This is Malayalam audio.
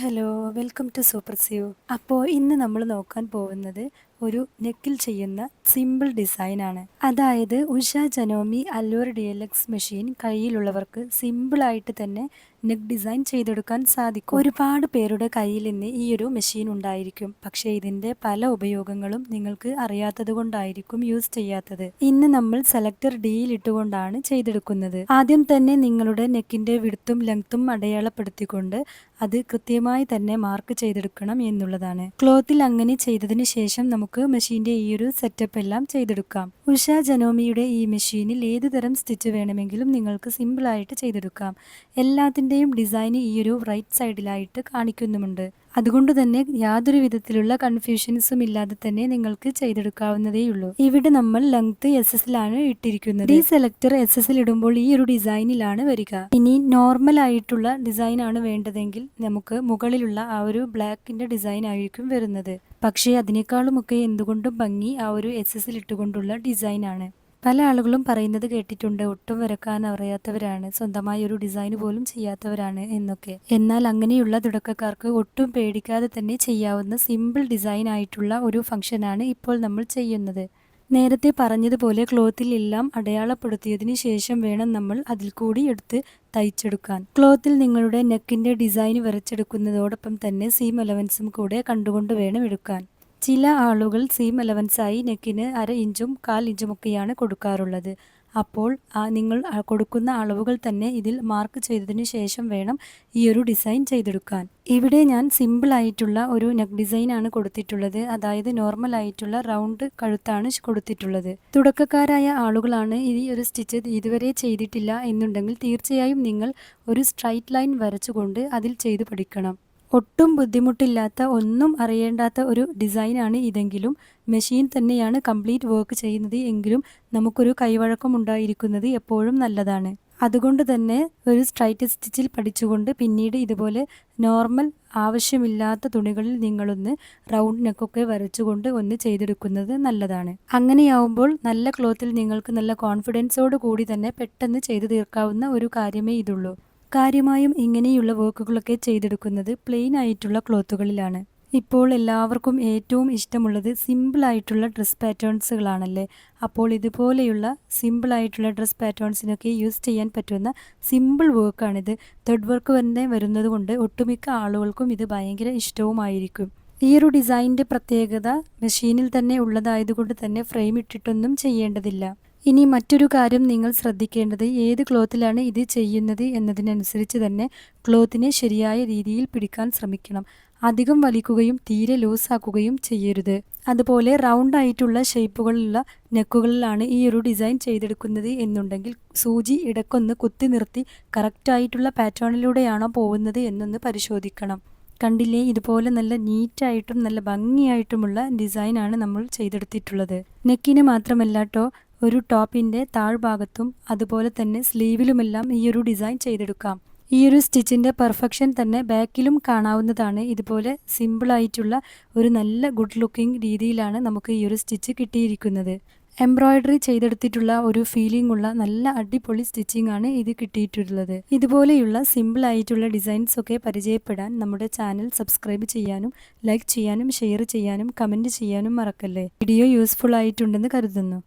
ഹലോ വെൽക്കം ടു സൂപ്പർ സിയു. അപ്പോൾ ഇന്ന് നമ്മൾ നോക്കാൻ പോകുന്നത് ഒരു നെക്കിൽ ചെയ്യുന്ന സിമ്പിൾ ഡിസൈനാണ്. അതായത് Usha Janome allure D L X machine കയ്യിലുള്ളവർക്ക് സിമ്പിളായിട്ട് തന്നെ നെക്ക് ഡിസൈൻ ചെയ്തെടുക്കാൻ സാധിക്കും. ഒരുപാട് പേരുടെ കയ്യിൽ ഇന്ന് ഈ ഒരു മെഷീൻ ഉണ്ടായിരിക്കും. പക്ഷേ ഇതിന്റെ പല ഉപയോഗങ്ങളും നിങ്ങൾക്ക് അറിയാത്തത് കൊണ്ടായിരിക്കും യൂസ് ചെയ്യാത്തത്. ഇന്ന് നമ്മൾ സെലക്ടർ ഡിയിൽ ഇട്ടുകൊണ്ടാണ് ചെയ്തെടുക്കുന്നത്. ആദ്യം തന്നെ നിങ്ങളുടെ നെക്കിന്റെ വിടുത്തും ലെങ്ത്തും അടയാളപ്പെടുത്തിക്കൊണ്ട് അത് കൃത്യമായി തന്നെ മാർക്ക് ചെയ്തെടുക്കണം എന്നുള്ളതാണ്. ക്ലോത്തിൽ അങ്ങനെ ചെയ്തതിന് ശേഷം നമുക്ക് മെഷീന്റെ ഈ ഒരു സെറ്റപ്പ് എല്ലാം ചെയ്തെടുക്കാം. ഉഷ ജനോമിയുടെ ഈ മെഷീനിൽ ഏത് തരം സ്റ്റിച്ച് വേണമെങ്കിലും നിങ്ങൾക്ക് സിമ്പിളായിട്ട് ചെയ്തെടുക്കാം. എല്ലാത്തിന്റെയും ഡിസൈൻ ഈ ഒരു റൈറ്റ് സൈഡിലായിട്ട് കാണിക്കുന്നുമുണ്ട്. അതുകൊണ്ട് തന്നെ യാതൊരു വിധത്തിലുള്ള കൺഫ്യൂഷൻസും ഇല്ലാതെ തന്നെ നിങ്ങൾക്ക് ചെയ്തെടുക്കാവുന്നതേയുള്ളൂ. ഇവിടെ നമ്മൾ ലെങ്ത് എസ് ലാണ് ഇട്ടിരിക്കുന്നത്. ഈ സെലക്ടർ എസ് എസിൽ ഇടുമ്പോൾ ഈ ഒരു ഡിസൈനിലാണ് വരിക. ഇനി നോർമൽ ആയിട്ടുള്ള ഡിസൈൻ ആണ് വേണ്ടതെങ്കിൽ നമുക്ക് മുകളിലുള്ള ആ ഒരു ബ്ലാക്കിന്റെ ഡിസൈൻ ആയിരിക്കും വരുന്നത്. പക്ഷേ അതിനേക്കാളുമൊക്കെ എന്തുകൊണ്ടും ഭംഗി ആ ഒരു എസ് എസിൽ ഇട്ടുകൊണ്ടുള്ള ഡിസൈൻ ആണ്. പല ആളുകളും പറയുന്നത് കേട്ടിട്ടുണ്ട് ഒട്ടും വരക്കാൻ അറിയാത്തവരാണ് സ്വന്തമായി ഒരു ഡിസൈൻ പോലും ചെയ്യാത്തവരാണ് എന്നൊക്കെ. എന്നാൽ അങ്ങനെയുള്ള തുടക്കക്കാർക്ക് ഒട്ടും പേടിക്കാതെ തന്നെ ചെയ്യാവുന്ന സിമ്പിൾ ഡിസൈൻ ആയിട്ടുള്ള ഒരു ഫംഗ്ഷനാണ് ഇപ്പോൾ നമ്മൾ ചെയ്യുന്നത്. നേരത്തെ പറഞ്ഞതുപോലെ ക്ലോത്തിൽ എല്ലാം അടയാളപ്പെടുത്തിയതിനു ശേഷം വേണം നമ്മൾ അതിൽ കൂടി എടുത്ത് തയ്ച്ചെടുക്കാൻ. ക്ലോത്തിൽ നിങ്ങളുടെ നെക്കിന്റെ ഡിസൈൻ വരച്ചെടുക്കുന്നതോടൊപ്പം തന്നെ സീം അലവൻസും കൂടെ കണ്ടുകൊണ്ട് വേണം എടുക്കാൻ. ചില ആളുകൾ സീം അലവൻസായി നെക്കിന് അര ഇഞ്ചും കാൽ ഇഞ്ചുമൊക്കെയാണ് കൊടുക്കാറുള്ളത്. അപ്പോൾ നിങ്ങൾ കൊടുക്കുന്ന അളവുകൾ തന്നെ ഇതിൽ മാർക്ക് ചെയ്തതിന് ശേഷം വേണം ഈ ഒരു ഡിസൈൻ ചെയ്തെടുക്കാൻ. ഇവിടെ ഞാൻ സിമ്പിൾ ആയിട്ടുള്ള ഒരു നെക്ക് ഡിസൈൻ ആണ് കൊടുത്തിട്ടുള്ളത്. അതായത് നോർമൽ ആയിട്ടുള്ള റൗണ്ട് കഴുത്താണ് കൊടുത്തിട്ടുള്ളത്. തുടക്കക്കാരായ ആളുകളാണ് ഈ ഒരു സ്റ്റിച്ച് ഇതുവരെ ചെയ്തിട്ടില്ല എന്നുണ്ടെങ്കിൽ തീർച്ചയായും നിങ്ങൾ ഒരു സ്ട്രൈറ്റ് ലൈൻ വരച്ചുകൊണ്ട് അതിൽ ചെയ്തു പഠിക്കണം. ഒട്ടും ബുദ്ധിമുട്ടില്ലാത്ത ഒന്നും അറിയേണ്ടാത്ത ഒരു ഡിസൈനാണ് ഇതെങ്കിലും. മെഷീൻ തന്നെയാണ് കംപ്ലീറ്റ് വർക്ക് ചെയ്യുന്നത് എങ്കിലും നമുക്കൊരു കൈവഴക്കം ഉണ്ടായിരിക്കുന്നത് എപ്പോഴും നല്ലതാണ്. അതുകൊണ്ട് തന്നെ ഒരു സ്ട്രൈറ്റ് സ്റ്റിച്ചിൽ പഠിച്ചുകൊണ്ട് പിന്നീട് ഇതുപോലെ നോർമൽ ആവശ്യമില്ലാത്ത തുണികളിൽ നിങ്ങളൊന്ന് റൗണ്ട് നെക്കൊക്കെ വരച്ചുകൊണ്ട് ഒന്ന് ചെയ്തെടുക്കുന്നത് നല്ലതാണ്. അങ്ങനെയാവുമ്പോൾ നല്ല ക്ലോത്തിൽ നിങ്ങൾക്ക് നല്ല കോൺഫിഡൻസോട് കൂടി തന്നെ പെട്ടെന്ന് ചെയ്തു തീർക്കാവുന്ന ഒരു കാര്യമേ ഇതുള്ളൂ. കാര്യമായും ഇങ്ങനെയുള്ള വർക്കുകളൊക്കെ ചെയ്തെടുക്കുന്നത് പ്ലെയിൻ ആയിട്ടുള്ള ക്ലോത്തുകളിലാണ് ഇപ്പോൾ എല്ലാവർക്കും ഏറ്റവും ഇഷ്ടമുള്ളത് സിമ്പിളായിട്ടുള്ള ഡ്രസ് പാറ്റേൺസുകളാണല്ലേ അപ്പോൾ ഇതുപോലെയുള്ള സിമ്പിളായിട്ടുള്ള ഡ്രസ് പാറ്റേൺസിനൊക്കെ യൂസ് ചെയ്യാൻ പറ്റുന്ന സിമ്പിൾ വർക്കാണിത് ത്രെഡ് വർക്ക് തന്നെ വരുന്നത് കൊണ്ട് ഒട്ടുമിക്ക ആളുകൾക്കും ഇത് ഭയങ്കര ഇഷ്ടവുമായിരിക്കും. ഈ ഒരു ഡിസൈനിന്റെ പ്രത്യേകത മെഷീനിൽ തന്നെ ഉള്ളതായതുകൊണ്ട് തന്നെ ഫ്രെയിം ഇട്ടിട്ടൊന്നും ചെയ്യേണ്ടതില്ല. ഇനി മറ്റൊരു കാര്യം നിങ്ങൾ ശ്രദ്ധിക്കേണ്ടത് ഏത് ക്ലോത്തിലാണ് ഇത് ചെയ്യുന്നത് എന്നതിനനുസരിച്ച് തന്നെ ക്ലോത്തിനെ ശരിയായ രീതിയിൽ പിടിക്കാൻ ശ്രമിക്കണം. അധികം വലിക്കുകയും തീരെ ലൂസാക്കുകയും ചെയ്യരുത്. അതുപോലെ റൗണ്ട് ആയിട്ടുള്ള ഷേപ്പുകളുള്ള നെക്കുകളിലാണ് ഈ ഒരു ഡിസൈൻ ചെയ്തെടുക്കുന്നത് എന്നുണ്ടെങ്കിൽ സൂചി ഇടക്കൊന്ന് കുത്തി നിർത്തി കറക്റ്റായിട്ടുള്ള പാറ്റേണിലൂടെയാണോ പോകുന്നത് എന്നൊന്ന് പരിശോധിക്കണം. കണ്ടില്ലേ? ഇതുപോലെ നല്ല നീറ്റായിട്ടും നല്ല ഭംഗിയായിട്ടുമുള്ള ഡിസൈനാണ് നമ്മൾ ചെയ്തെടുത്തിട്ടുള്ളത്. നെക്കിന് മാത്രമല്ല കേട്ടോ ഒരു ടോപ്പിന്റെ താഴ്ഭാഗത്തും അതുപോലെ തന്നെ സ്ലീവിലുമെല്ലാം ഈ ഒരു ഡിസൈൻ ചെയ്തെടുക്കാം. ഈ ഒരു സ്റ്റിച്ചിന്റെ പെർഫെക്ഷൻ തന്നെ ബാക്കിലും കാണാവുന്നതാണ്. ഇതുപോലെ സിമ്പിളായിട്ടുള്ള ഒരു നല്ല ഗുഡ് ലുക്കിംഗ് രീതിയിലാണ് നമുക്ക് ഈ ഒരു സ്റ്റിച്ച് കിട്ടിയിരിക്കുന്നത്. എംബ്രോയ്ഡറി ചെയ്തെടുത്തിട്ടുള്ള ഒരു ഫീലിംഗ് ഉള്ള നല്ല അടിപൊളി സ്റ്റിച്ചിങ് ആണ് ഇത് കിട്ടിയിട്ടുള്ളത്. ഇതുപോലെയുള്ള സിമ്പിൾ ആയിട്ടുള്ള ഡിസൈൻസ് ഒക്കെ പരിചയപ്പെടാൻ നമ്മുടെ ചാനൽ സബ്സ്ക്രൈബ് ചെയ്യാനും ലൈക്ക് ചെയ്യാനും ഷെയർ ചെയ്യാനും കമന്റ് ചെയ്യാനും മറക്കല്ലേ? വീഡിയോ യൂസ്ഫുൾ ആയിട്ടുണ്ടെന്ന് കരുതുന്നു.